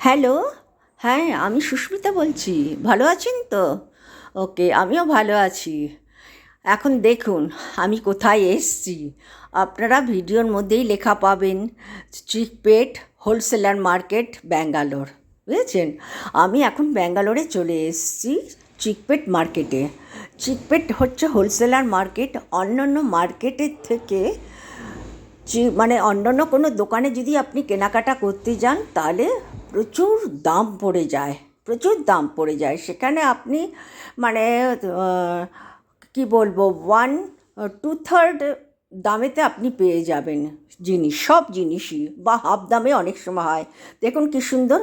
Hello? হ্যাঁ আমি সুস্মিতা বলছি। ভালো আছেন তো? ওকে, আমিও ভালো আছি। এখন দেখুন, আমি কোথায় এসছি। আপনারা ভিডিওর মধ্যেই লেখা পাবেন চিকপেট হোলসেলার মার্কেট, ব্যাঙ্গালোর। বুঝেছেন? আমি এখন ব্যাঙ্গালোরে চলে এসেছি চিকপেট মার্কেটে। চিকপেট হচ্ছে হোলসেলার মার্কেট। অন্যান্য মার্কেটের থেকে মানে অন্যান্য কোনো দোকানে যদি আপনি কেনাকাটা করতে যান, তাহলে প্রচুর দাম পড়ে যায়, প্রচুর দাম পড়ে যায়। সেখানে আপনি মানে কি বলব ওয়ান টু থার্ড দামেতে আপনি পেয়ে যাবেন জিনিস, সব জিনিসই। বা হাফ দামে অনেক সময় হয়। দেখুন কি সুন্দর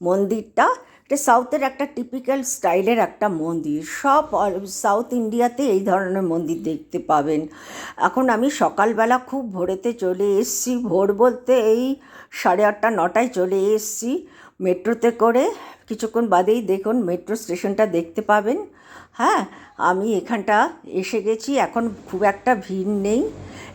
মন্দিরটা এটা সাউথের একটা টিপিক্যাল স্টাইলের একটা মন্দির। সব সাউথ ইন্ডিয়াতে এই ধরনের মন্দির দেখতে পাবেন। এখন আমি সকালবেলা খুব ভোরেতে চলে এসছি। ভোর বলতে এই সাড়ে আটটা, নটায় চলে এসছি। মেট্রোতে করে কিছুক্ষণ বাদেই দেখুন, মেট্রো স্টেশনটা দেখতে পাবেন। হ্যাঁ আমি এখানটা এসে গেছি, এখন খুব একটা ভিড় নেই।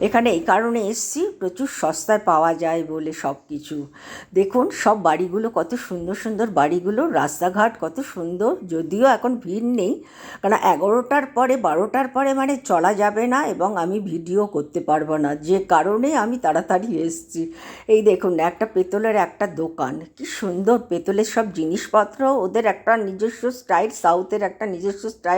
এখানে এই কারণে এসছি, প্রচুর সস্তায় পাওয়া যায় বলে সব কিছু। দেখুন, সব বাড়িগুলো কত সুন্দর সুন্দর বাড়িগুলো, রাস্তাঘাট কত সুন্দর, যদিও এখন ভিড় নেই। কারণ এগারোটার পরে, বারোটার পরে মানে চলা যাবে না এবং আমি ভিডিও করতে পারব না। যে কারণে আমি তাড়াতাড়ি এসছি। এই দেখুন, একটা পেতলের একটা দোকান। কি সুন্দর পেতলের সব জিনিসপত্র, ওদের একটা নিজস্ব স্টাইল, সাউথের একটা নিজস্ব স্টাইলে।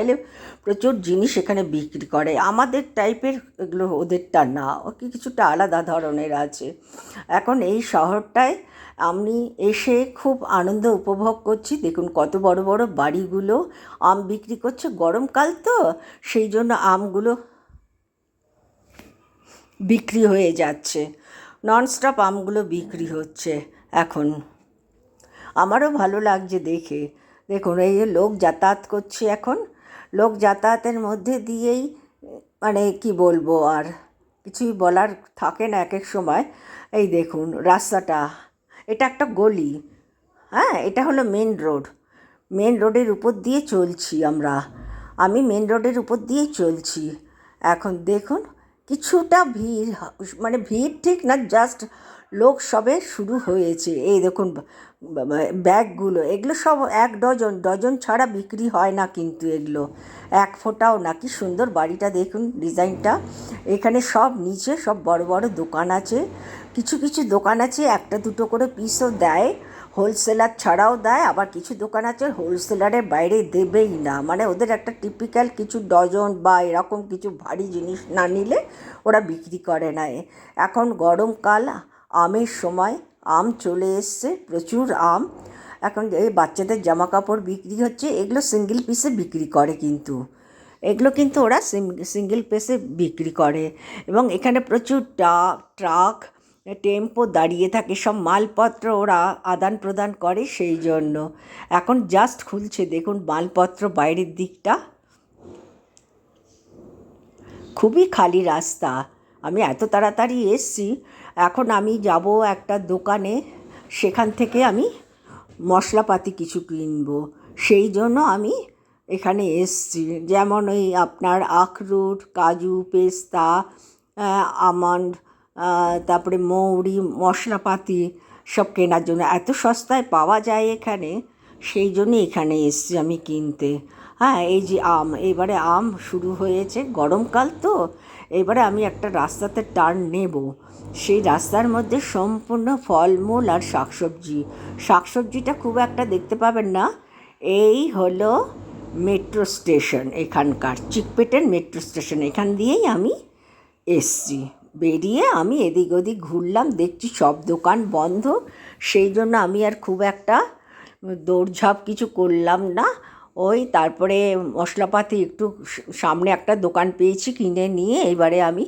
প্রচুর জিনিস এখানে বিক্রি করে। আমাদের টাইপের এগুলো ওদেরটা না। কি কিছুটা আলাদা ধরনের আছে। এখন এই শহরটায় আমি এসে খুব আনন্দ উপভোগ করছি। দেখুন কত বড় বড় বাড়িগুলো আম বিক্রি করছে। গরমকাল তো, সেই জন্য আমগুলো বিক্রি হয়ে যাচ্ছে। ননস্টপ আমগুলো বিক্রি হচ্ছে এখন। আমারও ভালো লাগছে দেখে। দেখুন, এই লোক যাতায়াত করছে এখন। লোক যাতায়াতের মধ্যে দিয়েই মানে কি বলব আর কিছুই বলার থাকে না এক এক সময়। এই দেখুন রাস্তাটা, এটা একটা গলি হ্যাঁ এটা হলো মেন রোড মেন রোডের উপর দিয়ে চলছি আমরা। আমি মেন রোডের উপর দিয়েই চলছি। এখন দেখুন, কিছুটা ভিড় মানে ভিড় ঠিক না জাস্ট লোক সবে শুরু হয়েছে। এই দেখুন ব্যাগগুলো, এগুলো সব এক ডজন ডজন ছাড়া বিক্রি হয় না কিন্তু এগুলো। এক ফোঁটাও না, কি সুন্দর বাড়িটা দেখুন, ডিজাইনটা। এখানে সব নিচে সব বড় বড় দোকান আছে। কিছু কিছু দোকান আছে, একটা দুটো করে পিসও দেয় হোলসেলার ছাড়াও দেয়, আবার কিছু দোকান আছে হোলসেলারের বাইরে দেবেই না। মানে ওদের একটা টিপিক্যাল কিছু ডজন বা এরকম কিছু ভারী জিনিস না নিলে ওরা বিক্রি করে না। এখন গরমকাল আমের সময় আম চলে এসছে, প্রচুর আম। এখন এই বাচ্চাদের জামা কাপড় বিক্রি হচ্ছে, এগুলো সিঙ্গেল পিসে বিক্রি করে কিন্তু। এগুলো কিন্তু ওরা সিঙ্গেল পিসে বিক্রি করে। এবং এখানে প্রচুর ট্রাক ট্রাক, টেম্পো দাঁড়িয়ে থাকে, সব মালপত্র ওরা আদান প্রদান করে সেই জন্য। এখন জাস্ট খুলছে, দেখুন মালপত্র বাইরের দিকটা। খুবই খালি রাস্তা। আমি এত তাড়াতাড়ি এসছি এখন আমি যাব একটা দোকানে, সেখান থেকে আমি মশলাপাতি কিছু কিনবো। সেই জন্য আমি এখানে এসছি। যেমন ওই আপনার আখরোট, কাজু, পেস্তা আমন্ড তারপরে মৌরি, মশলাপাতি সব কেনার জন্য। এত সস্তায় পাওয়া যায় এখানে, সেই জন্য এখানে এসছি আমি কিনতে। হ্যাঁ এই যে আম, এবারে আম শুরু হয়েছে, গরমকাল তো। এবারে আমি একটা রাস্তাতে টার্ন নেব। সেই রাস্তার মধ্যে সম্পূর্ণ ফলমূল আর শাকসবজি। শাকসবজিটা খুব একটা দেখতে পাবেন না। এই হলো মেট্রো স্টেশন এখানকার, চিকপেটের মেট্রো স্টেশন। এখান দিয়েই আমি এসছি। বেরিয়ে আমি এদিক ওদিক ঘুরলাম, দেখছি সব দোকান বন্ধ। সেই জন্য আমি আর খুব একটা দৌড়ঝাঁপ কিছু করলাম না। ওই তারপরে মশলাপাতি একটু সামনে একটা দোকান পেয়েছি কিনে নিয়ে এবারে আমি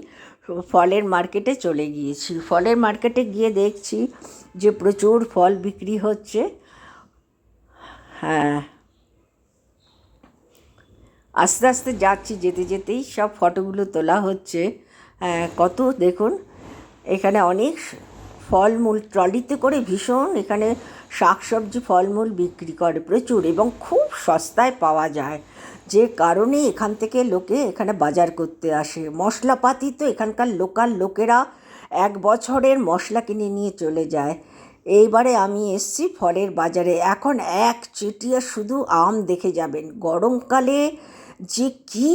ফলের মার্কেটে চলে গিয়েছি। ফলের মার্কেটে গিয়ে দেখছি যে প্রচুর ফল বিক্রি হচ্ছে। হ্যাঁ। আস্তে আস্তে যাচ্ছি যেতে যেতেই সব ফটোগুলো তোলা হচ্ছে। হ্যাঁ, কত দেখুন এখানে অনেক ফলমূল ট্রলিতে করে ভীষণ এখানে শাকসবজি, ফলমূল বিক্রি করে প্রচুর এবং খুব সস্তায় পাওয়া যায়। যে কারণে এখান থেকে লোকে এখানে বাজার করতে আসে। মশলাপাতি তো এখানকার লোকাল লোকেরা এক বছরের মশলা কিনে নিয়ে চলে যায়। এইবারে আমি এসছি ফলের বাজারে। এখন এক চিটিয়ে শুধু আম দেখে যাবেন। গরমকালে যে কি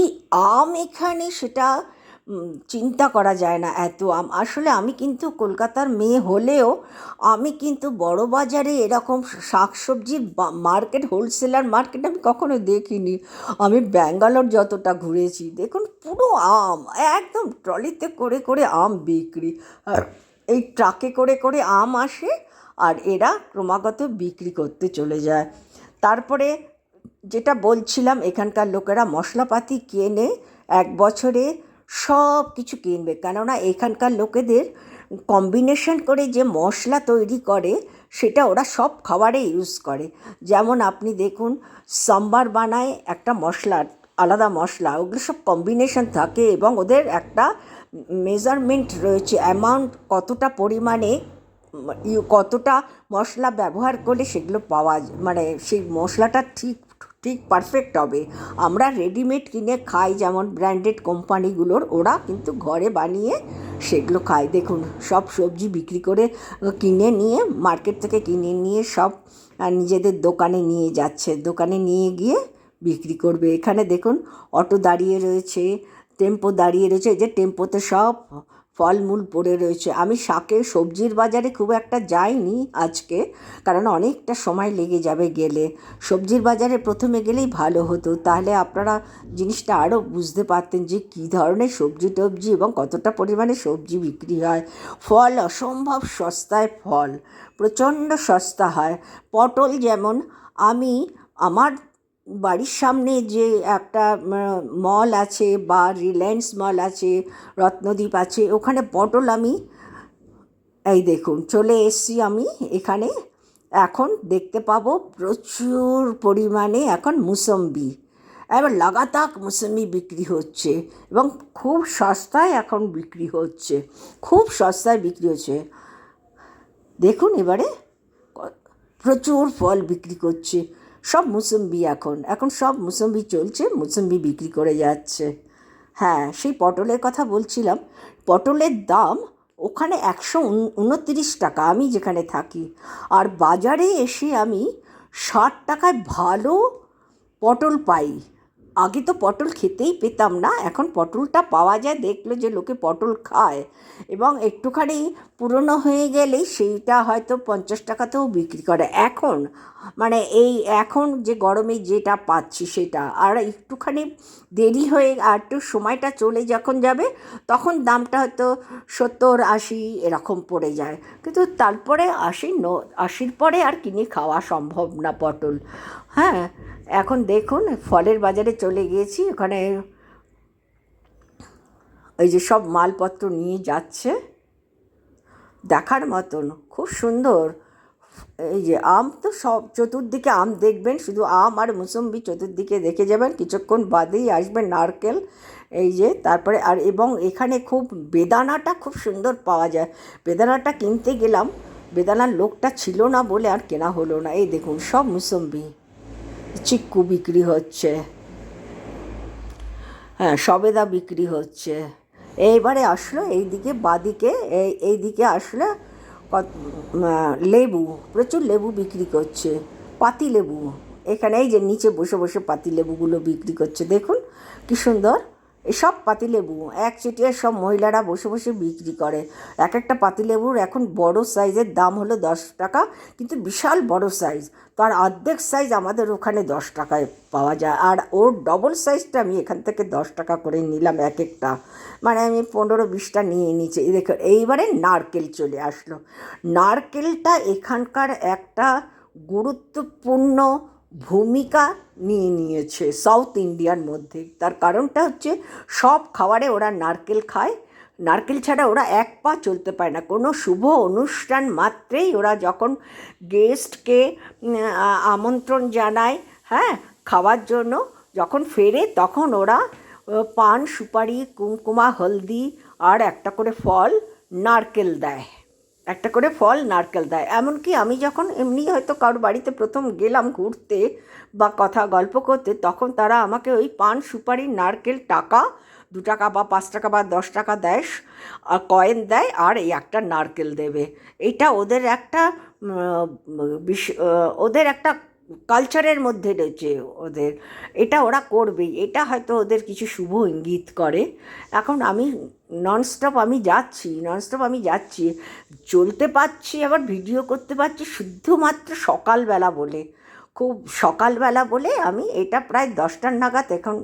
আম এখানে সেটা চিন্তা করা যায় না এত। আসলে আমি কিন্তু কলকাতার মেয়ে হলেও আমি কিন্তু বড় বাজারে এরকম শাকসবজির মার্কেট, হোলসেলার মার্কেট আমি কখনো দেখিনি। আমি ব্যাঙ্গালোর যতটা ঘুরেছি, দেখুন পুরো আম, একদম ট্রলিতে করে করে আম বিক্রি। আর এই ট্রাকে করে করে আম আসে আর এরা ক্রমাগত বিক্রি করতে চলে যায়। তারপরে যেটা বলছিলাম, এখানকার লোকেরা মশলাপাতি কেনে এক বছরে সব কিছু কিনবে। কেননা এখানকার লোকেদের কম্বিনেশন করে যে মশলা তৈরি করে, সেটা ওরা সব খাবারে ইউজ করে। যেমন আপনি দেখুন সাম্বার বানায় একটা মশলা, আলাদা মশলা, ওগুলো সব কম্বিনেশন থাকে এবং ওদের একটা মেজারমেন্ট রয়েছে অ্যামাউন্ট কতটা পরিমাণে কতটা মশলা ব্যবহার করলে সেগুলো পাওয়া মানে সেই মশলাটা ঠিক ঠিক পারফেক্ট হবে। আমরা রেডিমেড কিনে খাই যেমন ব্র্যান্ডেড কোম্পানিগুলোর, ওরা কিন্তু ঘরে বানিয়ে সেগুলো খায়। দেখুন, সব সবজি বিক্রি করে কিনে নিয়ে মার্কেট থেকে কিনে নিয়ে সব নিজেদের দোকানে নিয়ে যাচ্ছে। দোকানে নিয়ে গিয়ে বিক্রি করবে। এখানে দেখুন, অটো দাঁড়িয়ে রয়েছে, টেম্পো দাঁড়িয়ে রয়েছে। এই যে টেম্পোতে সব ফলমূল পড়ে রয়েছে। আমি শাকে সবজির বাজারে খুব একটা যাইনি আজকে, কারণ অনেকটা সময় লেগে যাবে গেলে। সবজির বাজারে প্রথমে গেলেই ভালো হতো। তাহলে আপনারা জিনিসটা আরও বুঝতে পারতেন যে কী ধরনের সবজি টবজি এবং কতটা পরিমাণে সবজি বিক্রি হয়। ফল, অসম্ভব সস্তায় ফল, প্রচণ্ড সস্তা হয়। পটল যেমন, আমি আমার বাড়ির সামনে যে একটা মল আছে বা রিলায়েন্স মল আছে, রত্নদ্বীপ আছে, ওখানে পটল আমি, এই দেখুন, চলে এসছি আমি এখানে। এখন দেখতে পাবো প্রচুর পরিমাণে এখন মুসম্বি। এবার লাগাতার মুসম্বি বিক্রি হচ্ছে এবং খুব সস্তায় এখন বিক্রি হচ্ছে, খুব সস্তায় বিক্রি হচ্ছে। দেখুন এবারে, প্রচুর ফল বিক্রি করছে। সব মুসম্বি এখন। এখন সব মুসম্বি চলছে, মুসম্বি বিক্রি করে যাচ্ছে। হ্যাঁ সেই পটলের কথা বলছিলাম। পটলের দাম ওখানে একশো উনত্রিশ টাকা, আমি যেখানে থাকি। আর বাজারে এসে আমি ষাট টাকায় ভালো পটল পাই। আগে তো পটল খেতেই পেতাম না, এখন পটলটা পাওয়া যায় দেখল যে লোকে পটল খায়। এবং একটুখানি পুরনো হয়ে গেলেই সেইটা হয়তো পঞ্চাশ টাকাতেও বিক্রি করে। এখন মানে এই এখন যে গরমে যেটা পাচ্ছি সেটা, আর একটুখানি দেরি হয়ে আর একটু সময়টা চলে যখন যাবে, তখন দামটা হয়তো সত্তর, আশি এরকম পড়ে যায়। কিন্তু তারপরে আশি ন, আশির পরে আর কিনে খাওয়া সম্ভব না পটল। হ্যাঁ এখন দেখুন, ফলের বাজারে চলে গিয়েছি, ওখানে ওই যে সব মালপত্র নিয়ে যাচ্ছে। দেখার মতন, খুব সুন্দর। এই যে আম তো সব চতুর্দিকে আম দেখবেন, শুধু আম আর মুসম্বি চতুর্দিকে দেখে যাবেন, কিছুক্ষণ বাদেই আসবে নারকেল, এই যে তারপরে আর এবং এখানে খুব বেদানাটা খুব সুন্দর পাওয়া যায়। বেদানাটা কিনতে গেলাম, বেদানার লোকটা ছিল না বলে আর কেনা হলো না, এই দেখুন সব মুসম্বি। চিক্কু বিক্রি হচ্ছে। হ্যাঁ সবেদা বিক্রি হচ্ছে। এইবারে আসলো, এইদিকে বাদিকে, এই, এইদিকে আসলে লেবু, প্রচুর লেবু বিক্রি করছে, পাতি লেবু। এখানে এই যে নিচে বসে বসে পাতি লেবুগুলো বিক্রি করছে, দেখুন কী সুন্দর। এসব পাতিলেবু এক চিটিয়ে সব মহিলারা বসে বসে বিক্রি করে। এক একটা পাতিলেবুর এখন বড় সাইজের দাম হলো দশ টাকা, কিন্তু বিশাল বড় সাইজ। তার অর্ধেক সাইজ আমাদের ওখানে দশ টাকায় পাওয়া যায়, আর ওর ডবল সাইজটা আমি এখান থেকে দশ টাকা করে নিলাম এক একটা মানে আমি পনেরো বিশটা নিয়ে এই দেখো এইবারে নারকেল চলে আসলো। নারকেলটা এখানকার একটা গুরুত্বপূর্ণ ভূমিকা নিয়ে নিয়েছে সাউথ ইন্ডিয়ার মধ্যে। তার কারণটা হচ্ছে সব খাবারে ওরা নারকেল খায়। নারকেল ছাড়া ওরা এক পা চলতে পারে না। কোনো শুভ অনুষ্ঠান মাত্রেই ওরা যখন গেস্টকে আমন্ত্রণ জানায় হ্যাঁ খাওয়ার জন্য যখন ফেরে তখন ওরা পান, সুপারি, কুমকুমা, হলদি আর একটা করে ফল নারকেল দেয়। একটা করে ফল নারকেল দেয়। এমনকি আমি যখন এমনি হয়তো কারোর বাড়িতে প্রথম গেলাম ঘুরতে বা কথা গল্প করতে, তখন তারা আমাকে ওই পান সুপারি নারকেল টাকা, দু টাকা বা পাঁচ টাকা বা দশ টাকা দেয় আর কয়েন দেয় আর এই একটা নারকেল দেবে। এটা ওদের একটা বিশ- ওদের একটা কালচারের মধ্যে রয়েছে ওদের। এটা ওরা করবেই। এটা হয়তো ওদের কিছু শুভ ইঙ্গিত করে। এখন আমি ননস্টপ আমি যাচ্ছি ননস্টপ আমি যাচ্ছি। চলতে পারছি, আবার ভিডিও করতে পারছি শুধুমাত্র সকালবেলা বলে। খুব সকালবেলা বলে আমি এটা প্রায় দশটার নাগাদ এখন